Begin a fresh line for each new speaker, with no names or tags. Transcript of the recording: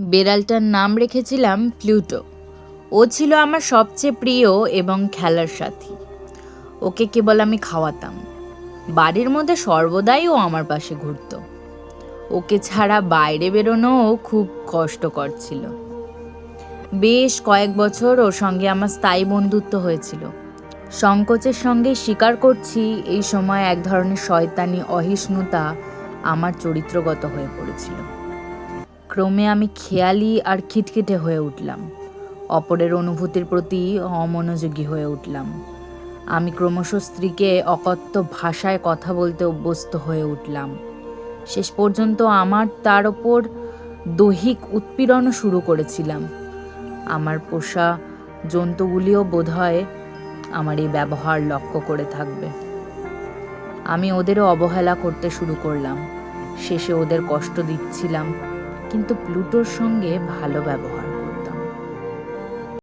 বেড়ালটার নাম রেখেছিলাম প্লুটো। ও ছিল আমার সবচেয়ে প্রিয় এবং খেলার সাথী। ওকে কেবল আমি খাওয়াতাম। বাড়ির মধ্যে সর্বদাই ও আমার পাশে ঘুরত। ওকে ছাড়া বাইরে বেরোনোও খুব কষ্টকর ছিল। বেশ কয়েক বছর ওর সঙ্গে আমার স্থায়ী বন্ধুত্ব হয়েছিল। সংকোচের সঙ্গে স্বীকার করছি, এই সময় এক ধরনের শয়তানি, অহিষ্ণুতা আমার চরিত্রগত হয়ে পড়েছিল। ক্রমে আমি খেয়ালি আর খিটখিটে হয়ে উঠলাম। অপরের অনুভূতির প্রতি অমনোযোগী হয়ে উঠলাম। আমি ক্রমশ স্ত্রীকে অকথ্য ভাষায় কথা বলতে অভ্যস্ত হয়ে উঠলাম। শেষ পর্যন্ত আমার তার ওপর দৈহিক উৎপীড়নও শুরু করেছিলাম। আমার পোষা জন্তুগুলিও বোধহয় আমার এই ব্যবহার লক্ষ্য করে থাকবে। আমি ওদেরও অবহেলা করতে শুরু করলাম। শেষে ওদের কষ্ট দিচ্ছিলাম। কিন্তু প্লুটোর সঙ্গে ভালো ব্যবহার।